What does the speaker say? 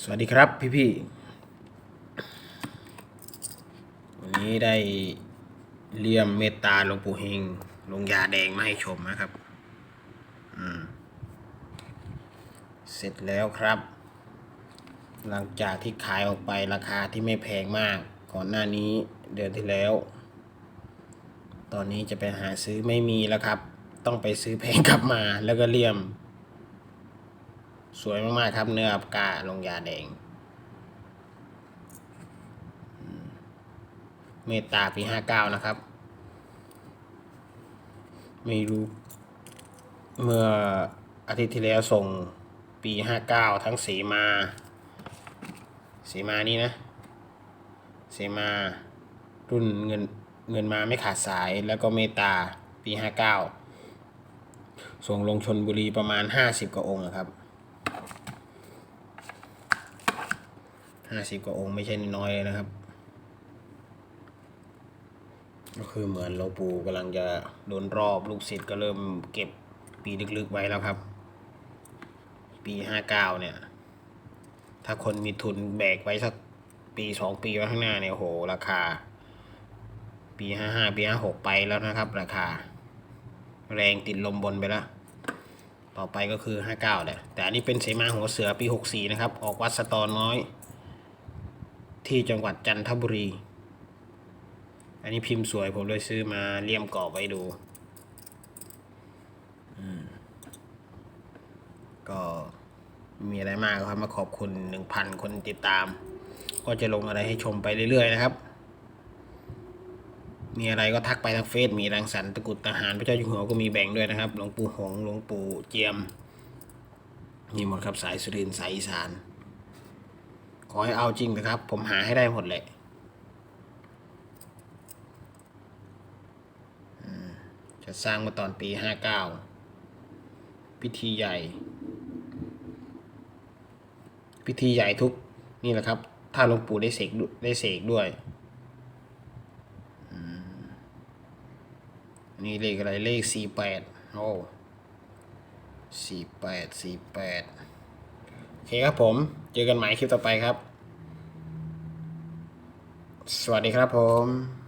สวัสดีครับพี่พี่ๆวันนี้ได้เลี่ยมเมตตาหลวงปู่เฮงลงยาแดงมาให้ชมนะครับ อืม เสร็จแล้วครับ หลังจากที่ขายออกไปราคาที่ไม่แพงมาก ก่อนหน้านี้เดือนที่แล้ว ตอนนี้จะไปหาซื้อไม่มีแล้วครับ ต้องไปซื้อแพงกลับมาแล้วก็เลี่ยม สวยมากๆครับเนื้ออับกาลงยาแดง เมตตาปีห้าเก้านะครับ ไม่รู้ เมื่ออาทิตย์ที่แล้วส่งปีห้าเก้าทั้งสีมาสีมานี่นะสีมารุ่นเงินเงินมาไม่ขาดสายแล้วก็เมตตาปีห้าเก้าส่งลงชนบุรีประมาณห้าสิบกว่าองค์อะครับ ห้าสิบกว่าองค์ไม่ใช่น้อยเลยนะครับ ก็คือเหมือนหลวงปู่กำลังจะโดนรอบลูกศิษย์ก็เริ่มเก็บปีลึกๆไว้แล้วครับ ปีห้าเก้าเนี่ย ถ้าคนมีทุนแบกไว้สักปีสองปีไว้ข้างหน้าเนี่ยโห ราคา ปีห้าห้าปีห้าหกไปแล้วนะครับ ราคา แรงติดลมบนไปแล้วต่อไปก็คือห้าเก้าแหละแต่อันนี้เป็นเสมาหัวเสือปีหกสี่นะครับ ออกวัดสตอน้อย ที่จังหวัดจันทบุรี อันนี้พิมพ์สวยผมเลยซื้อมาเลี่ยมกรอบไว้ดูอืมก็มีอะไรมากครับมาขอบคุณหนึ่งพันคนติดตาม ก็จะลงอะไรให้ชมไปเรื่อยๆนะครับ มีอะไรก็ทักไปทางเฟซมีรังสรรค์ตะกุดทหารพระเจ้าอยู่หัวก็มีแบ่งด้วยนะครับ หลวงปู่หงหลวงปู่เจียมมีหมดครับสายสุรินทร์สายอีสาน อให้เอาจริงนะครับ ผมหาให้ได้หมดแหละอืมจะสร้างมาตอนปีห้าเก้าพิธีใหญ่ พิธีใหญ่ทุกนี่แหละครับ ถ้าหลวงปู่ได้เสกด้วยได้เสกด้วยอืมนี่เลขอะไรเลขสี่แปดโอ้สี่แปดสี่แปดโอเคครับผม เจอกันใหม่คลิปต่อไปครับ สวัสดีครับผม